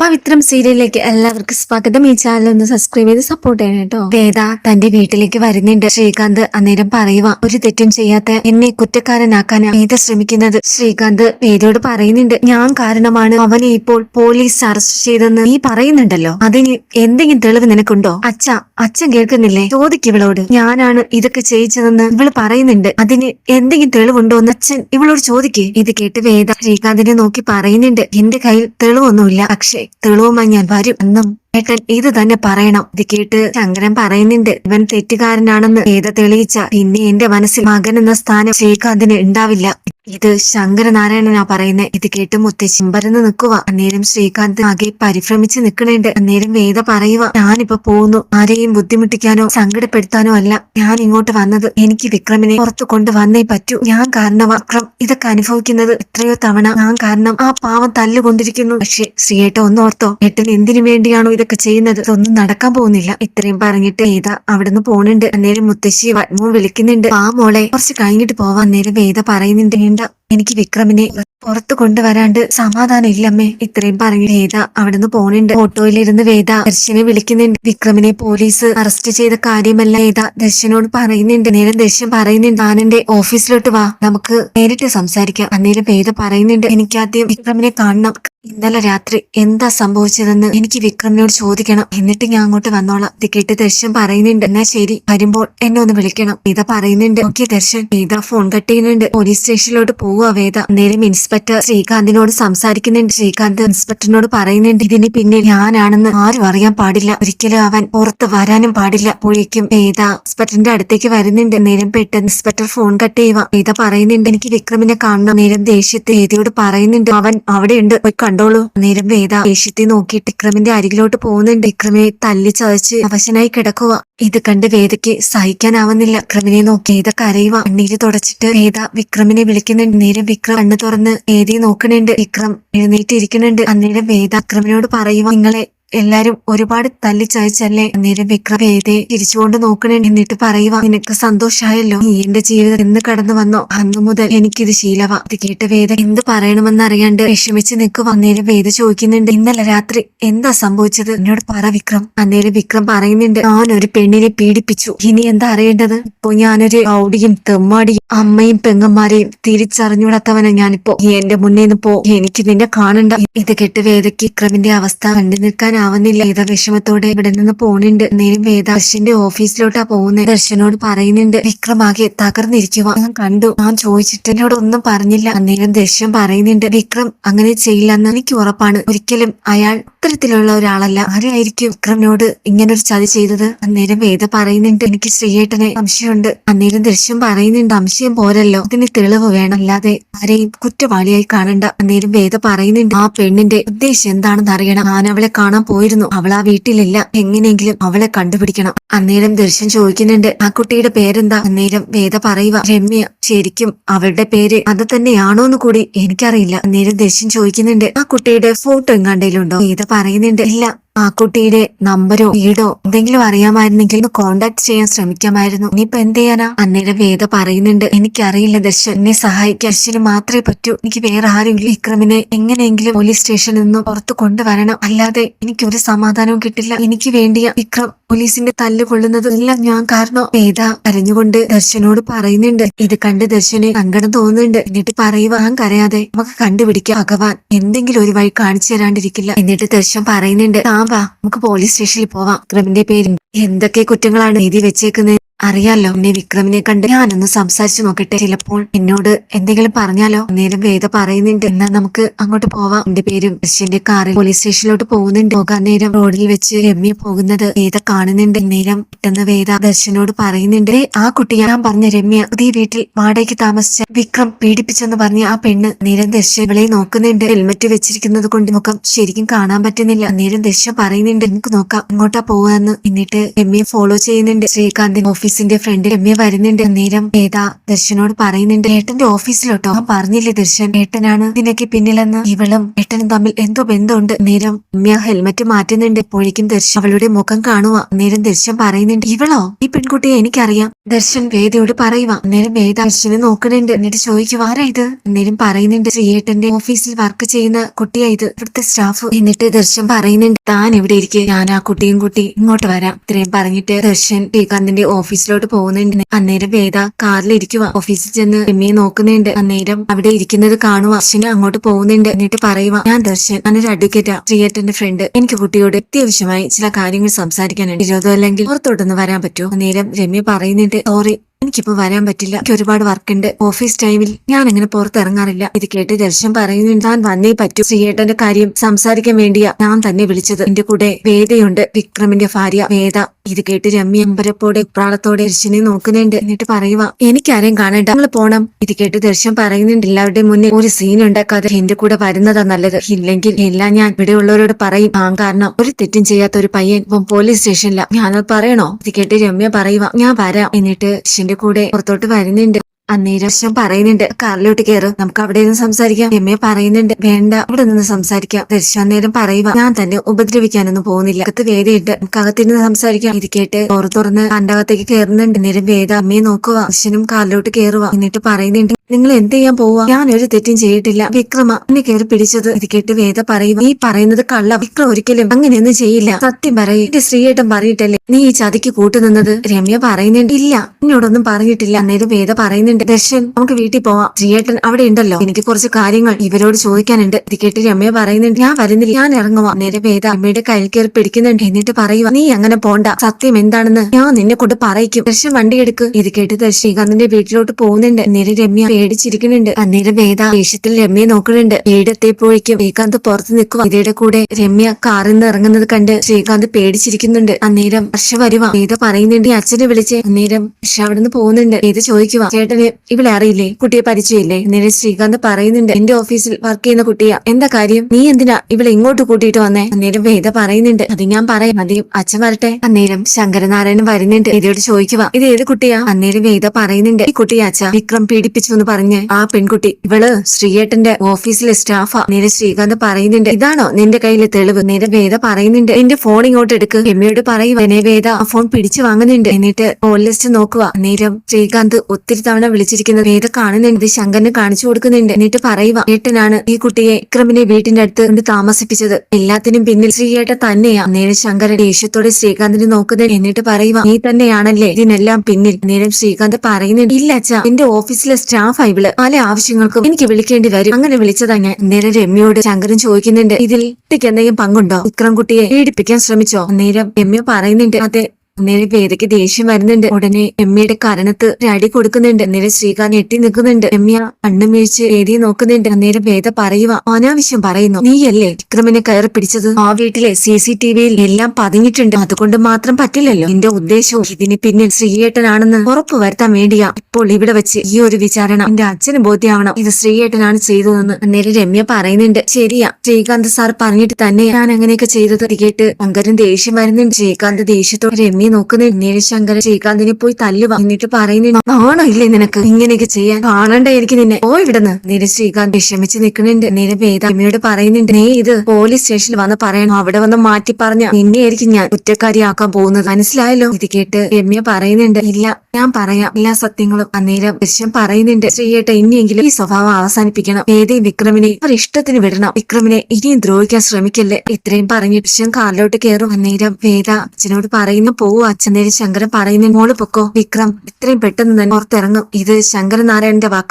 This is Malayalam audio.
പവിത്രം സീരിയലിലേക്ക് എല്ലാവർക്കും സ്വാഗതം. ഈ ചാനൽ ഒന്ന് സബ്സ്ക്രൈബ് ചെയ്ത് സപ്പോർട്ട് ചെയ്യണം കേട്ടോ. വേദ തന്റെ വീട്ടിലേക്ക് വരുന്നുണ്ട്. ശ്രീകാന്ത് അന്നേരം പറയുക ഒരു തെറ്റും ചെയ്യാത്ത എന്നെ കുറ്റക്കാരനാക്കാൻ വേദ ശ്രമിക്കുന്നത്. ശ്രീകാന്ത് വേദയോട് പറയുന്നുണ്ട് ഞാൻ കാരണമാണ് അവനെ ഇപ്പോൾ പോലീസ് അറസ്റ്റ് ചെയ്തെന്ന് നീ പറയുന്നുണ്ടല്ലോ. അതിന് എന്തെങ്കിലും തെളിവ് നിനക്കുണ്ടോ? അച്ഛ അച്ഛൻ കേൾക്കുന്നില്ലേ? ചോദിക്ക് ഇവളോട്. ഞാനാണ് ഇതൊക്കെ ചെയ്യിച്ചതെന്ന് ഇവൾ പറയുന്നുണ്ട്. അതിന് എന്തെങ്കിലും തെളിവുണ്ടോ എന്ന് അച്ഛൻ ഇവളോട് ചോദിക്കേ. ഇത് കേട്ട് വേദ ശ്രീകാന്തിനെ നോക്കി പറയുന്നുണ്ട് എന്റെ കയ്യിൽ തെളിവൊന്നുമില്ല. പക്ഷേ തെളിവുമായി ഞാൻ വരും എന്നും ഏട്ടൻ ഇത് തന്നെ പറയണം. ഇത് കേട്ട് ശങ്കരൻ പറയുന്നുണ്ട് ഇവൻ തെറ്റുകാരനാണെന്ന് ഏത തെളിയിച്ച? പിന്നെ എന്റെ മനസ്സിൽ മകൻ എന്ന സ്ഥാനം ശ്രീകാന്തിന് ഉണ്ടാവില്ല. ഇത് ശങ്കരനാരായണനാ പറയുന്നത് ഇത് കേട്ട് മുത്തശ്ശി പരന്ന് നിൽക്കുക അന്നേരം ശ്രീകാന്ത് ആകെ പരിഭ്രമിച്ച് നിൽക്കണേണ്ട്. അന്നേരം വേദ പറയുക ഞാനിപ്പോ പോകുന്നു ആരെയും ബുദ്ധിമുട്ടിക്കാനോ സങ്കടപ്പെടുത്താനോ അല്ല. ഞാൻ ഇങ്ങോട്ട് വന്നത് എനിക്ക് വിക്രമിനെ പുറത്തു കൊണ്ടുവന്നേ പറ്റൂ. ഞാൻ കാരണം വിക്രം. ഇതൊക്കെ അനുഭവിക്കുന്നത് എത്രയോ തവണ. ഞാൻ കാരണം ആ പാവം തല്ലുകൊണ്ടിരിക്കുന്നു. പക്ഷെ ശ്രീയേട്ട ഒന്നോർത്തോ ഏട്ടൻ എന്തിനു വേണ്ടിയാണോ ഇതൊക്കെ ചെയ്യുന്നത്? ഇതൊന്നും നടക്കാൻ പോകുന്നില്ല. ഇത്രയും പറഞ്ഞിട്ട് വേദ അവിടുന്ന് പോണുണ്ട്. അന്നേരം മുത്തശ്ശി വന്മോ വിളിക്കുന്നുണ്ട്. ആ മോളെ കുറച്ച് കഴിഞ്ഞിട്ട് പോവാൻ അന്നേരം വേദ പറയുന്നുണ്ട് വേണ്ട എനിക്ക് വിക്രമിനെ പുറത്തു കൊണ്ടുവരാണ്ട് സമാധാനം ഇല്ലമ്മേ ഇത്രയും പറഞ്ഞു വേദ അവിടുന്ന് പോണുണ്ട്. ഓട്ടോയിലിരുന്ന് വേദ ദർശനെ വിളിക്കുന്നുണ്ട്. വിക്രമിനെ പോലീസ് അറസ്റ്റ് ചെയ്ത കാര്യമല്ല വേദ. ദർശനോട് പറയുന്നുണ്ട്. നേരം ദർശൻ പറയുന്നുണ്ട്. താനെന്റെ ഓഫീസിലോട്ട് വാ. നമുക്ക് നേരിട്ട് സംസാരിക്കാം. അന്നേരം വേദ പറയുന്നുണ്ട്. എനിക്കാദ്യം വിക്രമിനെ കാണണം. ഇന്നലെ രാത്രി എന്താ സംഭവിച്ചതെന്ന് എനിക്ക് വിക്രമിനോട് ചോദിക്കണം. എന്നിട്ട് ഞാൻ അങ്ങോട്ട് വന്നോളാം. കേട്ട് ദർശൻ പറയുന്നുണ്ട്. എന്നാ ശരി. വരുമ്പോൾ എന്നെ ഒന്ന് വിളിക്കണം. വേദ പറയുന്നുണ്ട്. Okay Darshan. Veda phone cut ചെയ്യുന്നുണ്ട്. പോലീസ് സ്റ്റേഷനിലോട്ട് വേദ നേരം ഇൻസ്പെക്ടർ ശ്രീകാന്തിനോട് സംസാരിക്കുന്നുണ്ട്. ശ്രീകാന്ത് ഇൻസ്പെക്ടറിനോട് പറയുന്നുണ്ട് ഇതിന് പിന്നിൽ ഞാനാണെന്ന് ആരും അറിയാൻ പാടില്ല. ഒരിക്കലും അവൻ പുറത്ത് വരാനും പാടില്ല. അപ്പോഴേക്കും വേദ ഇൻസ്പെക്ടറിന്റെ അടുത്തേക്ക് വരുന്നുണ്ട്. നേരം പെട്ടെന്ന് ഇൻസ്പെക്ടർ ഫോൺ കട്ട് ചെയ്യുക. വേദ പറയുന്നുണ്ട് എനിക്ക് വിക്രമിനെ കാണണം. നേരം ദേഷ്യത്തെ വേദയോട് പറയുന്നുണ്ട് അവൻ അവിടെയുണ്ട്. പോയി കണ്ടോളൂ. നേരം വേദ ദേഷ്യത്തെ നോക്കി വിക്രമിന്റെ അരികിലോട്ട് പോകുന്നുണ്ട്. വിക്രമിനെ തല്ലി ചതച്ച് അവശനായി കിടക്കുക. ഇത് കണ്ട് വേദയ്ക്ക് സഹിക്കാനാവുന്നില്ല. വിക്രമിനെ നോക്കി വേദ കരയുക കണ്ണീര് തുടച്ചിട്ട് വേദ വിക്രമിനെ വിളിക്കുന്നുണ്ട്. നേരെ വിക്രം കണ്ണു തുറന്ന് വേദിയെ നോക്കണുണ്ട് വിക്രം എഴുന്നേറ്റിരിക്കുന്നുണ്ട്. അന്നേരം വേദ വിക്രമിനോട് പറയുക നിങ്ങളെ എല്ലാരും ഒരുപാട് തല്ലിച്ചയച്ചല്ലേ? അന്നേരം വിക്രം വേദയെ തിരിച്ചുകൊണ്ട് നോക്കണേ എന്നിട്ട് പറയുക നിനക്ക് സന്തോഷമായല്ലോ. നീ എന്റെ ജീവിതം എന്ന് കടന്നു വന്നോ? അന്നു മുതൽ എനിക്കിത് ശീലവ. ഇത് കേട്ട വേദ എന്ത് പറയണമെന്ന് അറിയാണ്ട് വിഷമിച്ച് നിൽക്കുക അന്നേരം വേദ ചോദിക്കുന്നുണ്ട് ഇന്നലെ രാത്രി എന്താ സംഭവിച്ചത്? എന്നോട് പറ വിക്രം. അന്നേരം വിക്രം പറയുന്നുണ്ട് ഞാൻ ഒരു പെണ്ണിനെ പീഡിപ്പിച്ചു. ഇനി എന്താ അറിയേണ്ടത്? ഇപ്പൊ ഞാനൊരു ഔടിയും തെമ്മാടിയും അമ്മയും പെങ്ങന്മാരെയും തിരിച്ചറിഞ്ഞുകൂടാത്തവനാ ഞാനിപ്പോ. നീ എന്റെ മുന്നേ നിന്ന് പോ. എനിക്ക് നിന്നെ കാണണ്ട. ഇത് കെട്ട് വേദയ്ക്ക് വിക്രമിന്റെ അവസ്ഥ കണ്ടു നിൽക്കാനാവുന്നില്ല വേദ വിഷമത്തോടെ ഇവിടെ നിന്ന് പോണുണ്ട്. നേരം വേദ ദർശന്റെ ഓഫീസിലോട്ടാ പോകുന്നത് ദർശനോട് പറയുന്നുണ്ട് വിക്രമാകെ തകർന്നിരിക്കുക ഞാൻ കണ്ടു. ഞാൻ ചോദിച്ചിട്ട് എന്നോട് ഒന്നും പറഞ്ഞില്ല. അന്നേരം ദർശൻ പറയുന്നുണ്ട് വിക്രം അങ്ങനെ ചെയ്യില്ലെന്ന് എനിക്ക് ഉറപ്പാണ്. ഒരിക്കലും അയാൾ അത്തരത്തിലുള്ള ഒരാളല്ല. ആരായിരിക്കും വിക്രമിനോട് ഇങ്ങനൊരു ചതി ചെയ്തത്? അന്നേരം വേദ പറയുന്നുണ്ട് എനിക്ക് ശ്രീയേട്ടനെ സംശയമുണ്ട്. അന്നേരം ദൃശ്യം പറയുന്നുണ്ട് സംശയം പോരല്ലോ. ഇതിന് തെളിവ് വേണം. അല്ലാതെ ആരെയും കുറ്റവാളിയായി കാണണ്ട. അന്നേരം വേദ പറയുന്നുണ്ട് ആ പെണ്ണിന്റെ ഉദ്ദേശം എന്താണെന്ന് അറിയണം. ഞാൻ അവളെ കാണാൻ പോയിരുന്നു. അവൾ ആ വീട്ടിലില്ല. എങ്ങനെയെങ്കിലും അവളെ കണ്ടുപിടിക്കണം. അന്നേരം ദർശൻ ചോദിക്കുന്നുണ്ട് ആ കുട്ടിയുടെ പേരെന്താ? അന്നേരം വേദ പറയുക രമ്യ. ശരിക്കും അവളുടെ പേര് അത് തന്നെയാണോന്ന് കൂടി എനിക്കറിയില്ല. അന്നേരം ദർശൻ ചോദിക്കുന്നുണ്ട് ആ കുട്ടിയുടെ ഫോട്ടോ എങ്ങാണ്ടേലുണ്ടോ? വേദ പറയുന്നുണ്ട്. ഇല്ല. ആ കുട്ടിയുടെ നമ്പരോ വീടോ എന്തെങ്കിലും അറിയാമായിരുന്നെങ്കിൽ ഒന്ന് കോണ്ടാക്ട് ചെയ്യാൻ ശ്രമിക്കാമായിരുന്നു. ഇനിയിപ്പോ എന്ത് ചെയ്യാനാ? അന്നേരം വേദ പറയുന്നുണ്ട് എനിക്കറിയില്ല ദർശൻ എന്നെ സഹായിക്കാൻ ദർശന് മാത്രമേ പറ്റൂ. എനിക്ക് വേറെ ആരും ഇല്ല. വിക്രമിനെ എങ്ങനെയെങ്കിലും പോലീസ് സ്റ്റേഷനിൽ നിന്ന് പുറത്തു കൊണ്ടുവരണം. അല്ലാതെ എനിക്കൊരു സമാധാനവും കിട്ടില്ല. എനിക്ക് വേണ്ടിയ വിക്രം പോലീസിന്റെ തല്ല് കൊള്ളുന്നത്. എല്ലാം ഞാൻ കാരണം വേദ കരഞ്ഞുകൊണ്ട് ദർശനോട് പറയുന്നുണ്ട്. ഇത് കണ്ട് ദർശന് സങ്കടം തോന്നുന്നുണ്ട്. എന്നിട്ട് പറയുക ഞാൻ കരയാതെ നമുക്ക് കണ്ടുപിടിക്കാം ഭഗവാൻ. എന്തെങ്കിലും ഒരു വഴി കാണിച്ചു തരാണ്ടിരിക്കില്ല. എന്നിട്ട് ദർശൻ പറയുന്നുണ്ട് വാ നമുക്ക് പോലീസ് സ്റ്റേഷനിൽ പോവാം. ക്രമിന്റെ പേര്. എന്തൊക്കെ കുറ്റങ്ങളാണ് എഴുതി വെച്ചേക്കുന്നത് അറിയാലോ എന്നെ വിക്രമിനെ കണ്ട് ഞാനൊന്ന് സംസാരിച്ചു നോക്കട്ടെ. ചിലപ്പോൾ എന്നോട് എന്തെങ്കിലും പറഞ്ഞാലോ? നേരം വേദ പറയുന്നുണ്ട്. എന്നാൽ നമുക്ക് അങ്ങോട്ട് പോവാം. എന്റെ പേരും കൃഷിന്റെ കാറിൽ പോലീസ് സ്റ്റേഷനിലോട്ട് പോകുന്നുണ്ട്. പോകാൻ നേരം റോഡിൽ വെച്ച് രമ്യ പോകുന്നത് വേദ കാണുന്നുണ്ട്. നേരം പെട്ടെന്ന് വേദ ദർശനോട് പറയുന്നുണ്ട് ആ കുട്ടി ഞാൻ പറഞ്ഞ രമ്യ പുതിയ വീട്ടിൽ വാടകയ്ക്ക് താമസിച്ച വിക്രം പീഡിപ്പിച്ചെന്ന് പറഞ്ഞ ആ പെണ്ണ് നേരം ദർശൻ നോക്കുന്നുണ്ട്. ഹെൽമെറ്റ് വെച്ചിരിക്കുന്നത് കൊണ്ട് മുഖം ശരിക്കും കാണാൻ പറ്റുന്നില്ല. നേരം ദർശ പറയുന്നുണ്ട് നമുക്ക് നോക്കാം അങ്ങോട്ടാ പോവാന്ന്? എന്നിട്ട് രമ്യ ഫോളോ ചെയ്യുന്നുണ്ട്. ശ്രീകാന്തിന് ഓഫീസ് ഓഫീസിന്റെ ഫ്രണ്ട് രമ്യ വരുന്നുണ്ട്. നേരം വേദ ദർശനോട് പറയുന്നുണ്ട് ഏട്ടന്റെ ഓഫീസിലോട്ടോ? ഞാൻ പറഞ്ഞില്ലേ ദർശൻ. ഏട്ടനാണ് ഇതിനൊക്കെ പിന്നിലെന്ന്. ഇവളും ഏട്ടനും തമ്മിൽ എന്തോ ബന്ധമുണ്ട്. നേരം രമ്യ ഹെൽമറ്റ് മാറ്റുന്നുണ്ട്. എപ്പോഴേക്കും ദർശൻ അവളുടെ മുഖം കാണുക നേരം ദർശൻ പറയുന്നുണ്ട് ഇവളോ? ഈ പെൺകുട്ടിയെ എനിക്കറിയാം. ദർശൻ വേദയോട് പറയുക നേരം വേദ ദർശനെ നോക്കുന്നുണ്ട്. എന്നിട്ട് ചോദിക്കുക ആരാ ഇത്? എന്നേരം പറയുന്നുണ്ട് ശ്രീയേട്ടന്റെ ഓഫീസിൽ വർക്ക് ചെയ്യുന്ന കുട്ടിയാ ഇത്. ഇവിടുത്തെ സ്റ്റാഫ്. എന്നിട്ട് ദർശൻ പറയുന്നുണ്ട് താൻ എവിടെ ഇരിക്കെ? ഞാൻ ആ കുട്ടിയും കുട്ടി ഇങ്ങോട്ട് വരാം. ഇത്രയും പറഞ്ഞിട്ട് ദർശൻ ശ്രീകാന്തിന്റെ ഓഫീസിലോട്ട് പോകുന്നുണ്ട്. അന്നേരം വേദ കാറിൽ ഇരിക്കുക ഓഫീസിൽ ചെന്ന് രമ്യയെ നോക്കുന്നുണ്ട്. അന്നേരം അവിടെ ഇരിക്കുന്നത് കാണുക ദർശന് അങ്ങോട്ട് പോകുന്നുണ്ട്. എന്നിട്ട് പറയുക ഞാൻ ദർശൻ. ഞാനൊരു അഡ്വക്കേറ്റാ ശ്രീയേട്ടന്റെ ഫ്രണ്ട് എനിക്ക് കുട്ടിയോട് അത്യാവശ്യമായി ചില കാര്യങ്ങൾ സംസാരിക്കാനുണ്ട്. വിരോധം അല്ലെങ്കിൽ പുറത്തോട്ടൊന്ന് വരാൻ പറ്റുമോ? അന്നേരം രമ്യ പറയുന്നുണ്ട് സോറി എനിക്കിപ്പോ വരാൻ പറ്റില്ല. എനിക്ക് ഒരുപാട് വർക്ക് ഉണ്ട് ഓഫീസ് ടൈമിൽ ഞാൻ അങ്ങനെ പുറത്തിറങ്ങാറില്ല. ഇത് കേട്ട് ദർശൻ പറയുന്നു താൻ വന്നേ പറ്റൂ. ശ്രീയേട്ടന്റെ കാര്യം സംസാരിക്കാൻ വേണ്ടിയാ ഞാൻ തന്നെ വിളിച്ചത്. എന്റെ കൂടെ വേദയുണ്ട്. വിക്രമിന്റെ ഭാര്യ വേദ. ഇത് കേട്ട് രമ്യ അമ്പരപ്പോടെ പ്രാളത്തോടെ ദർശനെ നോക്കുന്നുണ്ട്. എന്നിട്ട് പറയുക എനിക്കാരെയും കാണണ്ട. നമ്മൾ പോണം. ഇത് കേട്ട് ദർശൻ പറയുന്നുണ്ട് എല്ലാവരുടെയും മുന്നിൽ ഒരു സീൻ ഉണ്ടാക്കാതെ എന്റെ കൂടെ വരുന്നതാ നല്ലത്. ഇല്ലെങ്കിൽ എല്ലാം ഞാൻ ഇവിടെ ഉള്ളവരോട് പറയും. ആ കാരണം ഒരു തെറ്റും ചെയ്യാത്ത ഒരു പയ്യൻ ഇപ്പം പോലീസ് സ്റ്റേഷനില. ഞാനത് പറയണോ? ഇത് കേട്ട് രമ്യ പറയുക ഞാൻ വരാം. എന്നിട്ട് ദർശന്റെ കൂടെ പുറത്തോട്ട് വരുന്നുണ്ട്. അന്നേരം പറയുന്നുണ്ട്. കാറിലോട്ട് കയറും നമുക്ക് അവിടെ നിന്ന് സംസാരിക്കാം. രമ്യ പറയുന്നുണ്ട്. വേണ്ട അവിടെ നിന്ന് സംസാരിക്കാം. ദർശൻ നേരം പറയുക ഞാൻ തന്നെ ഉപദ്രവിക്കാനൊന്നും പോകുന്നില്ല. അകത്ത് വേദയുണ്ട്. നമുക്ക് അകത്തിരുന്ന് സംസാരിക്കാം. ഇത് കേട്ട് ഓറ് തുറന്ന് അകത്തേക്ക് കയറുന്നുണ്ട് നേരം വേദ അമ്മയെ നോക്കുക. ദർശനും കാറിലോട്ട് കയറുക എന്നിട്ട് പറയുന്നുണ്ട് നിങ്ങൾ എന്ത് ചെയ്യാൻ പോവാ? ഞാൻ ഒരു തെറ്റും ചെയ്തിട്ടില്ല. വിക്രമ എന്നെ കയറി പിടിച്ചത്. ഇത് കേട്ട് വേദ പറയുക നീ പറയുന്നത് കള്ള. വിക്രം ഒരിക്കലും അങ്ങനെയൊന്നും ചെയ്യില്ല. സത്യം പറയും. എന്റെ ശ്രീയേട്ടൻ പറഞ്ഞിട്ടല്ലേ നീ ഈ ചതിക്ക് കൂട്ടുനിന്നത്? രമ്യ പറയുന്നുണ്ട് ഇല്ല. എന്നോടൊന്നും പറഞ്ഞിട്ടില്ല. അന്നേരം വേദ പറയുന്നുണ്ട് ദർശൻ നമുക്ക് വീട്ടിൽ പോവാം. ജിയേട്ടൻ അവിടെ ഉണ്ടല്ലോ. എനിക്ക് കുറച്ച് കാര്യങ്ങൾ ഇവരോട് ചോദിക്കാനുണ്ട്. ഇത് കേട്ട് രമ്യ പറയുന്നുണ്ട് ഞാൻ വരുന്നില്ല. ഞാൻ ഇറങ്ങുവാ. നേരെ വേദ അമ്മയുടെ കയ്യിൽ കയറി പിടിക്കുന്നുണ്ട്. എന്നിട്ട് പറയുക നീ അങ്ങനെ പോണ്ട. സത്യം എന്താണെന്ന് ഞാൻ നിന്നെ കൊണ്ട് പറയിക്കും. ദർശൻ വണ്ടി എടുക്ക്. ഇത് കേട്ട് ദർശികാന്തിന്റെ വീട്ടിലോട്ട് പോകുന്നുണ്ട്. നേരെ രമ്യ പേടിച്ചിരിക്കുന്നുണ്ട്. അന്നേരം വേദ ദേഷ്യത്തിൽ രമ്യ നോക്കുന്നുണ്ട്. വീടെത്തിയപ്പോഴേക്കും ശ്രീകാന്ത് പുറത്ത് നിൽക്കുക ഇതയുടെ കൂടെ രമ്യ കാറിൽ നിന്ന് ഇറങ്ങുന്നത് കണ്ട് ശ്രീകാന്ത് പേടിച്ചിരിക്കുന്നുണ്ട്. അന്നേരം ഹർഷ വരുവാ. വേദ പറയുന്നുണ്ട് അച്ഛനെ വിളിച്ച്. അന്നേരം ഹർഷ അവിടെ നിന്ന് പോകുന്നുണ്ട്. വേദ ചോദിക്കുക ചേട്ടന് ഇവളെ അറിയില്ലേ? കുട്ടിയെ പരിചയമില്ലേ? നിന്നെ ശ്രീകാന്ത് പറയുന്നുണ്ട്. എന്റെ ഓഫീസിൽ വർക്ക് ചെയ്യുന്ന കുട്ടിയാ. എന്താ കാര്യം? നീ എന്തിനാ ഇവളെ ഇങ്ങോട്ട് കൂട്ടിയിട്ട് വന്നേ? അന്നേരം വേദ പറയുന്നുണ്ട്. അത് ഞാൻ പറയാം. അധികം അച്ഛൻ വരട്ടെ. അന്നേരം ശങ്കരനാരായണൻ വരുന്നുണ്ട്. വേദയോട് ചോദിക്കുക ഇത് ഏത് കുട്ടിയാ? അന്നേരം വേദ പറയുന്നുണ്ട്. ഈ കുട്ടിയെ അച്ഛ. വിക്രം പീഡിപ്പിച്ചു എന്ന് പറഞ്ഞ് ആ പെൺകുട്ടി. ഇവൾ ശ്രീയേട്ടന്റെ ഓഫീസിലെ സ്റ്റാഫാ. നേരെ ശ്രീകാന്ത് പറയുന്നുണ്ട്. ഇതാണോ നിന്റെ കയ്യിലെ തെളിവ്? നേരെ വേദ പറയുന്നുണ്ട്. എന്റെ ഫോൺ ഇങ്ങോട്ട് എടുക്ക്. എമ്മയോട് പറയുക എന്നെ വേദ ആ ഫോൺ പിടിച്ചു വാങ്ങുന്നുണ്ട്. എന്നിട്ട് ഹോൾ ലിസ്റ്റ് നോക്കുക നേരം ശ്രീകാന്ത് ഒത്തിരി തവണ വിളിച്ചിരിക്കുന്നത്. വേദ കാണുന്നുണ്ട്? ശങ്കരന് കാണിച്ചു കൊടുക്കുന്നുണ്ട്. എന്നിട്ട് പറയുക ഏട്ടനാണ് ഈ കുട്ടിയെ വിക്രമിനെ വീട്ടിന്റെ അടുത്ത് കൊണ്ട് താമസിപ്പിച്ചത്. എല്ലാത്തിനും പിന്നിൽ ശ്രീയേട്ട തന്നെയാ. നേരം ശങ്കരൻ ദേഷ്യത്തോടെ ശ്രീകാന്തിനെ നോക്കുന്നത് എന്നിട്ട് പറയുക നീ തന്നെയാണല്ലേ ഇതിനെല്ലാം പിന്നിൽ? നേരം ശ്രീകാന്ത് പറയുന്നുണ്ട് ഇല്ല അച്ഛാ എന്റെ ഓഫീസിലെ സ്റ്റാഫ് ഇവൾ. പല ആവശ്യങ്ങൾക്കും എനിക്ക് വിളിക്കേണ്ടി വരും. അങ്ങനെ വിളിച്ചതാ ഞാൻ. നേരം രമ്യയോട് ശങ്കരൻ ചോദിക്കുന്നുണ്ട് ഇതിൽ എന്തെങ്കിലും പങ്കുണ്ടോ? വിക്രം കുട്ടിയെ പീഡിപ്പിക്കാൻ ശ്രമിച്ചോ? നേരം രമ്യ പറയുന്നുണ്ട് അതെ നേരെ വേദയ്ക്ക് ദേഷ്യം വരുന്നുണ്ട്. ഉടനെ രമ്യയുടെ കരണത്ത് ഒരു അടി കൊടുക്കുന്നുണ്ട്. നേരെ ശ്രീകാന്ത് എട്ടി നിൽക്കുന്നുണ്ട്. രമ്യ കണ്ണും വീഴ്ച വേദിയെ നോക്കുന്നുണ്ട്. അന്നേരം വേദ പറയുക അനാവശ്യം പറയുന്നു. നീയല്ലേ വിക്രമിനെ കയറി പിടിച്ചത്? ആ വീട്ടിലെ സി സി ടി വിയിൽ എല്ലാം പതിഞ്ഞിട്ടുണ്ട്. അതുകൊണ്ട് മാത്രം പറ്റില്ലല്ലോ. എന്റെ ഉദ്ദേശവും ഇതിന് പിന്നിൽ ശ്രീയേട്ടനാണെന്ന് ഉറപ്പു വരുത്താൻ വേണ്ടിയാ ഇപ്പോൾ ഇവിടെ വെച്ച് ഈ ഒരു വിചാരണ. എന്റെ അച്ഛന് ബോധ്യമാവണം ഇത് ശ്രീയേട്ടനാണ് ചെയ്തതെന്ന്? അന്നേരം രമ്യ പറയുന്നുണ്ട് ശരിയാ. ശ്രീകാന്ത് സാർ പറഞ്ഞിട്ട് തന്നെ ഞാൻ അങ്ങനെയൊക്കെ ചെയ്തത് കേട്ട് ശങ്കരൻ ദേഷ്യം വരുന്നുണ്ട്. ശ്രീകാന്ത് ദേഷ്യത്തോടെ രമ്യ നോക്കുന്ന പിന്നീട് ശങ്കര ശ്രീകാന്തിനെ പോയി തല്ലുക എന്നിട്ട് പറയുന്നു ആണോ ഇല്ലേ നിനക്ക്? ഇങ്ങനെയൊക്കെ ചെയ്യാൻ കാണണ്ടേ എനിക്ക് നിന്നെ. ഓ ഇവിടുന്ന്. നേരെ ശ്രീകാന്ത് വിഷമിച്ച് നിൽക്കുന്നുണ്ട്. നേരെ വേദ അമ്മയോട് പറയുന്നുണ്ട് നീ ഇത് പോലീസ് സ്റ്റേഷനിൽ വന്ന് പറയണം. അവിടെ വന്ന് മാറ്റി പറഞ്ഞ നിന്നെയായിരിക്കും ഞാൻ കുറ്റക്കാരിയാക്കാൻ പോകുന്നത്. മനസ്സിലായല്ലോ? ഇത് കേട്ട് രമ്യ പറയുന്നുണ്ട് ഇല്ല ഞാൻ പറയാം. എല്ലാ സത്യങ്ങളും അന്നേരം ദൃശ്യം പറയുന്നുണ്ട്. ശ്രീയേട്ട ഇനിയെങ്കിലും ഈ സ്വഭാവം അവസാനിപ്പിക്കണം. വേദയും വിക്രമിനെ അവർ ഇഷ്ടത്തിന് വിടണം. വിക്രമിനെ ഇനിയും ദ്രോഹിക്കാൻ ശ്രമിക്കല്ലേ? ഇത്രയും പറഞ്ഞ് ദൃശ്യം കാറിലോട്ട് കയറും. അന്നേരം വേദ അച്ഛനോട് പറയുന്നു പോവൂ അച്ഛൻ നേരെ ശങ്കരൻ പറയുന്ന മോൾ പൊക്കോ? വിക്രം ഇത്രയും പെട്ടെന്ന് തന്നെ പുറത്തിറങ്ങും. ഇത് ശങ്കരനാരായണന്റെ വാക്ക്